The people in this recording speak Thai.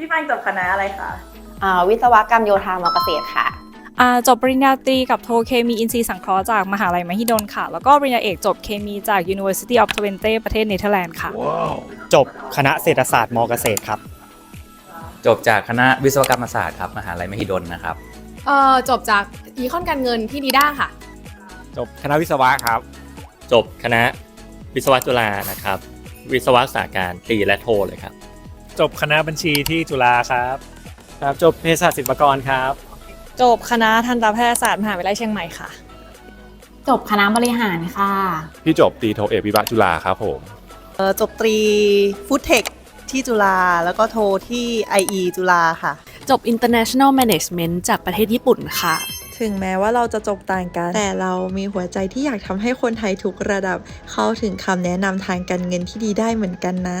พี่ฟังจบคณะอะไรคะอ่าวิศวกรรมโยธามอเกษตรค่ะ อ่าจบปริญญาตรีกับโทเคมีอินทรีย์สังเคราะห์จากมหาลัยมหิดลค่ะ แล้วก็ปริญญาเอกจบเคมีจาก University of Twente ประเทศเนเธอร์แลนด์ค่ะ จบคณะเศรษฐศาสตร์มเกษตรครับ จบจากคณะวิศวกรรมศาสตร์ครับมหาลัยมหิดลนะครับ เอ่อจบจากอีคอนการเงินที่ดีด้าค่ะ จบคณะวิศวะครับ จบคณะวิศวะจุฬานะครับ วิศวะสาการตรีและโทเลยครับ จบคณะบัญชีที่จุฬาครับ ครับจบเภสัชศิลปากรครับ จบคณะทันตแพทยศาสตร์มหาวิทยาลัยเชียงใหม่ค่ะ จบคณะบริหารค่ะ พี่จบตรีโทเอกวิบะจุฬาครับผมเออจบตรีฟู้ดเทคที่จุฬาแล้วก็โทที่ IE จุฬาค่ะ จบ International Management จากประเทศญี่ปุ่นค่ะ ถึงแม้ว่าเราจะจบต่างกัน แต่เรามีหัวใจที่อยากทำให้คนไทยทุกระดับ เข้าถึงคำแนะนำทางการเงินที่ดีได้เหมือนกันนะ